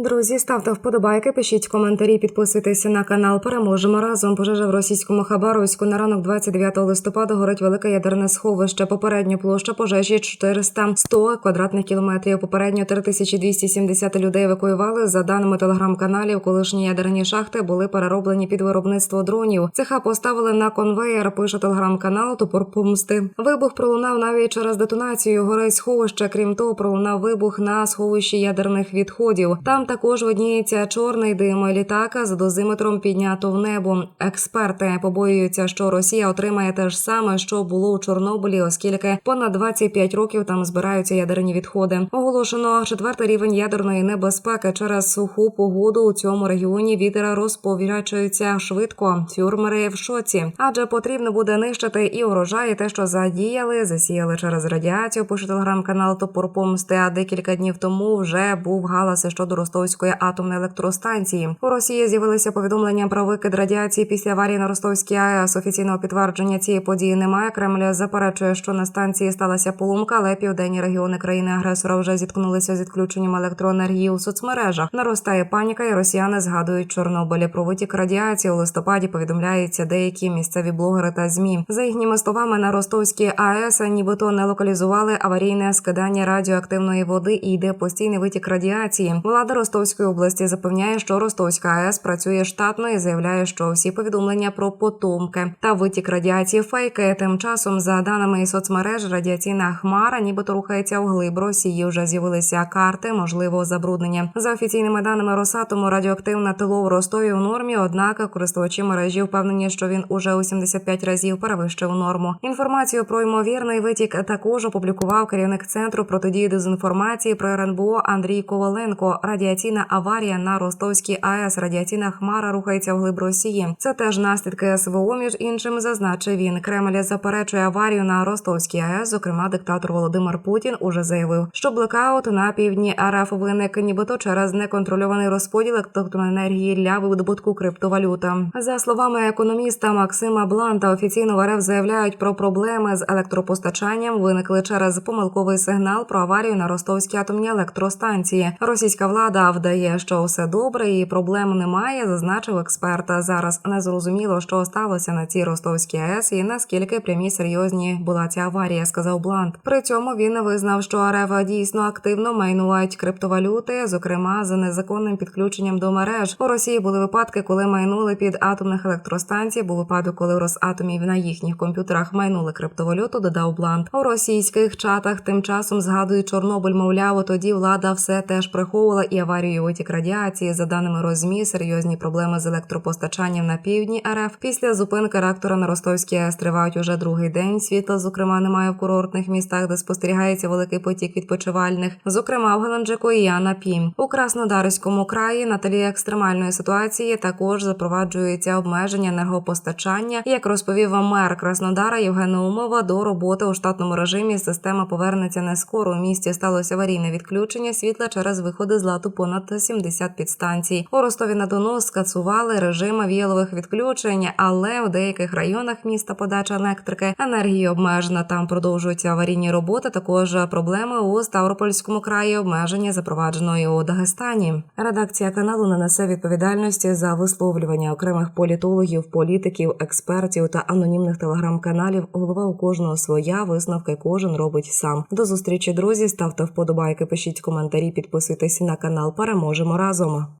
Друзі, ставте вподобайки, пишіть коментарі, підписуйтеся на канал. Переможемо разом. Пожежа в російському Хабаровську на ранок 29 листопада горить велике ядерне сховище. Попередньо площа пожежі 400 100 квадратних кілометрів. Попередньо 3270 людей евакуювали. За даними телеграм-каналів, колишні ядерні шахти були перероблені під виробництво дронів. Цеха поставили на конвеєр. Пише телеграм-канал Топор помсти. Вибух пролунав навіть через детонацію. Горить сховище. Крім того, пролунав вибух на сховищі ядерних відходів. Там також видніється чорний дим літака з дозиметром піднято в небо. Експерти побоюються, що Росія отримає те ж саме, що було у Чорнобилі, оскільки понад 25 років там збираються ядерні відходи. Оголошено четвертий рівень ядерної небезпеки через суху погоду у цьому регіоні. Вітер розповірячується швидко. Фюрмери в шоці, адже потрібно буде нищити і урожай, і те, що задіяли, засіяли через радіацію. Пише телеграм-канал Топор Помсти. А декілька днів тому вже був галаси щодо Ростовської атомної електростанції. У Росії з'явилися повідомлення про викид радіації після аварії на Ростовській АЕС. Офіційного підтвердження цієї події немає. Кремль заперечує, що на станції сталася поломка, але південні регіони країни-агресора вже зіткнулися з відключенням електроенергії у соцмережах. Наростає паніка, і росіяни згадують Чорнобилі. Про витік радіації у листопаді повідомляються деякі місцеві блогери та змі. За їхніми словами, на Ростовській АЕС нібито не локалізували аварійне скидання радіоактивної води і йде постійний витік радіації. Влада Ростовської області запевняє, що Ростовська АЕС працює штатно і заявляє, що всі повідомлення про потомки та витік радіації фейки. Тим часом, за даними соцмереж, радіаційна хмара, нібито рухається вглиб Росії. Вже з'явилися карти можливого забруднення. За офіційними даними Росатому, радіоактивне тило в Ростові у нормі. Однак користувачі мережі впевнені, що він уже у 75 разів перевищив норму. Інформацію про ймовірний витік також опублікував керівник центру протидії дезінформації про РНБО Андрій Коваленко. Радіаційна аварія на Ростовській АЕС. Радіаційна хмара рухається вглиб Росії. Це теж наслідки СВО. Між іншим зазначив він. Кремль заперечує аварію на Ростовській АЕС. Зокрема, диктатор Володимир Путін уже заявив, що блекаут на півдні РФ виник нібито через неконтрольований розподіл електроенергії для видобутку криптовалюта. За словами економіста Максима Бланта, офіційно в РФ заявляють про проблеми з електропостачанням. Виникли через помилковий сигнал про аварію на Ростовській атомній електростанції. Російська влада вдає, що все добре і проблем немає. Зазначив експерт. Зараз не зрозуміло, що сталося на цій Ростовській АЕС і наскільки прямі серйозні була ця аварія, сказав Блант. При цьому він визнав, що РФ дійсно активно майнують криптовалюти, зокрема за незаконним підключенням до мереж. У Росії були випадки, коли майнули під атомних електростанцій. Був випадок, коли в Росатомі на їхніх комп'ютерах майнули криптовалюту. Додав Блант. У російських чатах тим часом згадують Чорнобиль. Мовляв, тоді влада все теж приховувала і аварію витік радіації. За даними розмі, серйозні проблеми з електропостачанням на півдні РФ. Після зупинки реактора на Ростовській АЕС тривають уже другий день. Світла, зокрема, немає в курортних містах, де спостерігається великий потік відпочивальних, зокрема в Геленджику і Анапі. У Краснодарському краї на тлі екстремальної ситуації також запроваджується обмеження енергопостачання. Як розповів вам мер Краснодара Євген Наумова, до роботи у штатному режимі система повернеться не скоро. У місті сталося аварійне відключення світла через виходи з ладу понад 70 підстанцій. У Ростові на Дону скасували режим віялових відключень, але у деяких районах міста подача електрики енергії обмежена. Там продовжуються аварійні роботи. Також проблеми у Ставропольському краї обмеження запровадженої у Дагестані. Редакція каналу не несе відповідальності за висловлювання окремих політологів, політиків, експертів та анонімних телеграм-каналів. Голова у кожного своя висновки кожен робить сам. До зустрічі, друзі. Ставте вподобайки, пишіть коментарі, підписуйтесь на канал. Переможемо разом.